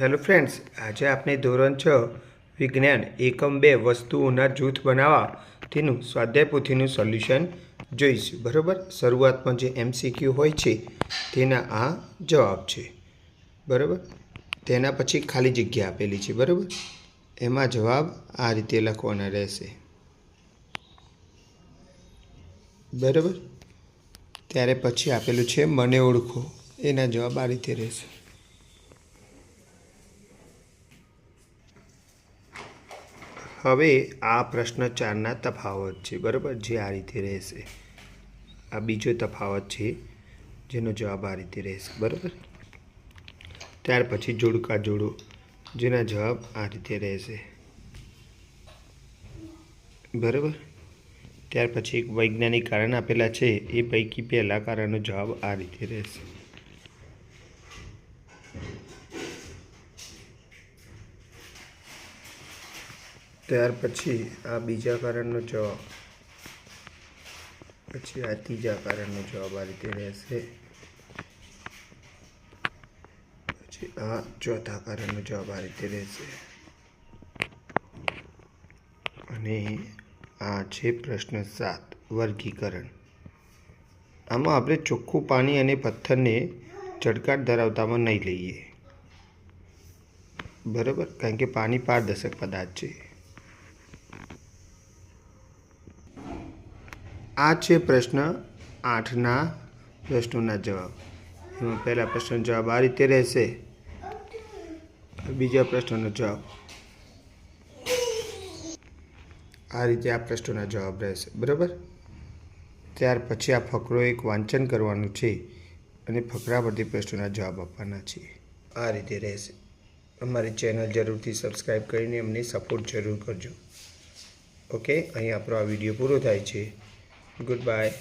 Hello friends, આજે આપણે ધોરણ છ, વિજ્ઞાન, એકમ બે વસ્તુઓના જૂથ બનાવવા તેનું સ્વાધ્યાય પોથીનું સોલ્યુશન જોઈશું. બરાબર? શરૂઆતમાં જે એમસીક્યુ હોય છે, તેના આ જવાબ છે. બરાબર? તેના પછી ખાલી જગ્યા આપેલી છે, બરાબર? એમાં જવાબ આ રીતે લખવાના રહેશે. બરાબર? ત્યારે પછી આપેલું છે, મને ઓળખો. એના જવાબ આ રીતે રહેશે. હવે આ પ્રશ્ન ચારના તફાવત છે, બરાબર? જે આ રીતે રહેશે. આ બીજો તફાવત છે, જેનો જવાબ આ રીતે રહેશે, બરાબર? ત્યાર પછી જોડકા જોડો, જેના જવાબ આ રીતે રહેશે. બરાબર? ત્યાર પછી એક વૈજ્ઞાનિક કારણ આપેલા છે, એ પૈકી પહેલા કારણનો જવાબ આ રીતે રહેશે. ત્યાર પછી આ બીજા કારણનો જવાબ. પછી આ ત્રીજા કારણનો જવાબ આ રીતે રહેશે. પછી આ ચોથા કારણનો જવાબ આ રીતે રહેશે. અને આ છે પ્રશ્ન સાત, વર્ગીકરણ. આમાં આપણે ચોખ્ખું પાણી અને પથ્થરને ચડકાટ ધરાવતામાં નહીં લઈએ. બરાબર? કારણ કે પાણી પારદર્શક પદાર્થ છે. આ છે પ્રશ્ન આઠના પ્રશ્નોના જવાબ. એમાં પહેલા પ્રશ્નનો જવાબ આ રીતે રહેશે. બીજા પ્રશ્નનો જવાબ. આ રીતે આ પ્રશ્નોના જવાબ રહેશે. બરાબર? ત્યાર પછી આ ફકરો એક વાંચન કરવાનું છે અને ફકરા પરથી પ્રશ્નોના જવાબ આપવાના છે આ રીતે રહેશે. અમારી ચેનલ જરૂરથી સબસ્ક્રાઈબ કરીને અમને સપોર્ટ જરૂર કરજો. ઓકે? અહીં આપણો આ વીડિયો પૂરો થાય છે. goodbye.